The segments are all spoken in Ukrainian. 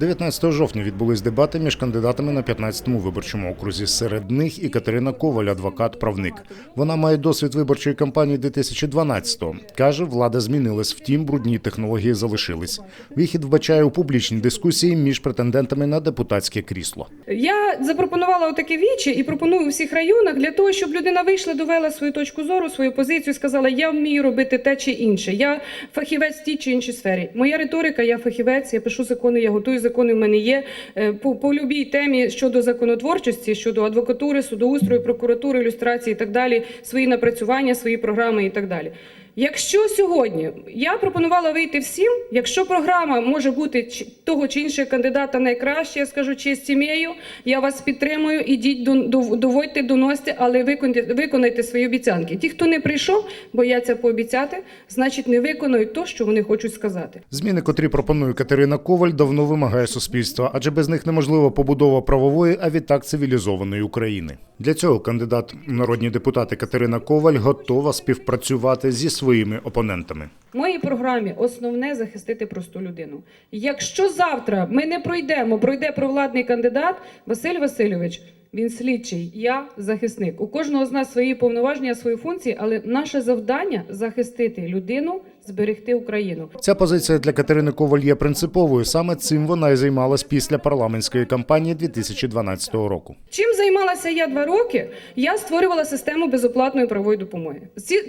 19 жовтня відбулись дебати між кандидатами на 15-му виборчому окрузі. Серед них і Катерина Коваль, адвокат-правник. Вона має досвід виборчої кампанії 2012-го. Каже, влада змінилась, втім, брудні технології залишились. Вихід вбачає у публічній дискусії між претендентами на депутатське крісло. Я запропонувала отаке вічі і пропоную у всіх районах для того, щоб людина вийшла, довела свою точку зору, свою позицію, сказала, я вмію робити те чи інше. Я фахівець в тій чи іншій сфері. Моя риторика, я фахівець, я пишу закони, я готую закони. В мене є Е, по, по любій темі щодо законотворчості, щодо адвокатури, судоустрою, прокуратури, ілюстрації і так далі, свої напрацювання, свої програми і так далі. Якщо сьогодні я пропонувала вийти всім, якщо програма може бути того чи іншого кандидата найкраще, я скажу честь імею, я вас підтримую, ідіть, до- до- доводьте, доносьте, але виконайте, виконайте свої обіцянки. Ті, хто не прийшов, бояться пообіцяти, значить не виконують то, що вони хочуть сказати. Зміни, котрі пропонує Катерина Коваль, давно вимагає суспільства, адже без них неможлива побудова правової, а відтак цивілізованої України. Для цього кандидат народні депутати Катерина Коваль готова співпрацювати зі своїми опонентами. Моїй програмі основне захистити просту людину. Якщо завтра ми не пройдемо, пройде провладний кандидат Василь Васильович. Він слідчий, я захисник. У кожного з нас свої повноваження, свої функції, але наше завдання захистити людину, зберегти Україну. Ця позиція для Катерини Коваль є принциповою. Саме цим вона і займалась після парламентської кампанії 2012 року. Чим займалася я два роки? Я створювала систему безоплатної правової допомоги.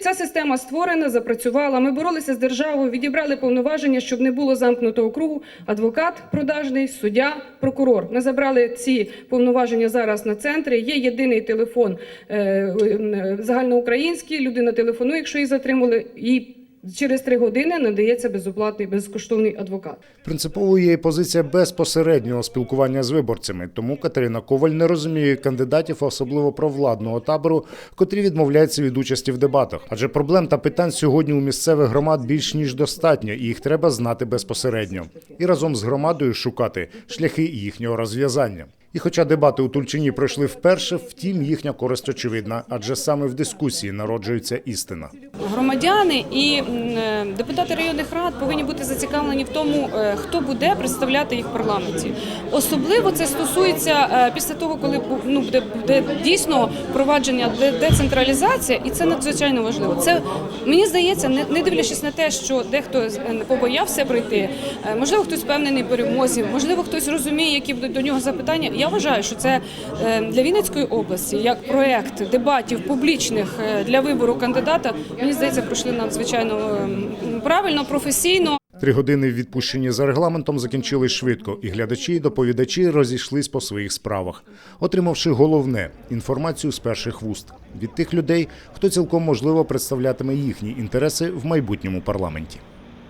Ця система створена, запрацювала. Ми боролися з державою, відібрали повноваження, щоб не було замкнутого кругу. Адвокат продажний, суддя, прокурор. Ми забрали ці повноваження зараз на центрі. Є єдиний телефон е, е, загальноукраїнський. Людина телефонує, якщо її затримали, і через три години надається безоплатний безкоштовний адвокат. Принциповою є позиція безпосереднього спілкування з виборцями. Тому Катерина Коваль не розуміє кандидатів, особливо провладного табору, котрі відмовляються від участі в дебатах. Адже проблем та питань сьогодні у місцевих громад більш ніж достатньо, і їх треба знати безпосередньо. І разом з громадою шукати шляхи їхнього розв'язання. І хоча дебати у Тульчині пройшли вперше, втім їхня користь очевидна, адже саме в дискусії народжується істина. Громадяни і е, депутати районних рад повинні бути зацікавлені в тому, е, хто буде представляти їх в парламенті. Особливо це стосується е, після того, коли ну, буде, буде дійсно впровадження де- децентралізація, і це надзвичайно важливо. Це мені здається, не, не дивлячись на те, що дехто з- побоявся прийти, можливо, хтось впевнений в перемозі, можливо, хтось розуміє, які будуть до нього запитання. Я вважаю, що це е, для Вінницької області як проект дебатів публічних е, для вибору кандидата. Мені здається, пройшли надзвичайно ем, правильно, професійно. Три години відпущені за регламентом закінчились швидко, і глядачі і доповідачі розійшлись по своїх справах, отримавши головне інформацію з перших вуст від тих людей, хто цілком можливо представлятиме їхні інтереси в майбутньому парламенті.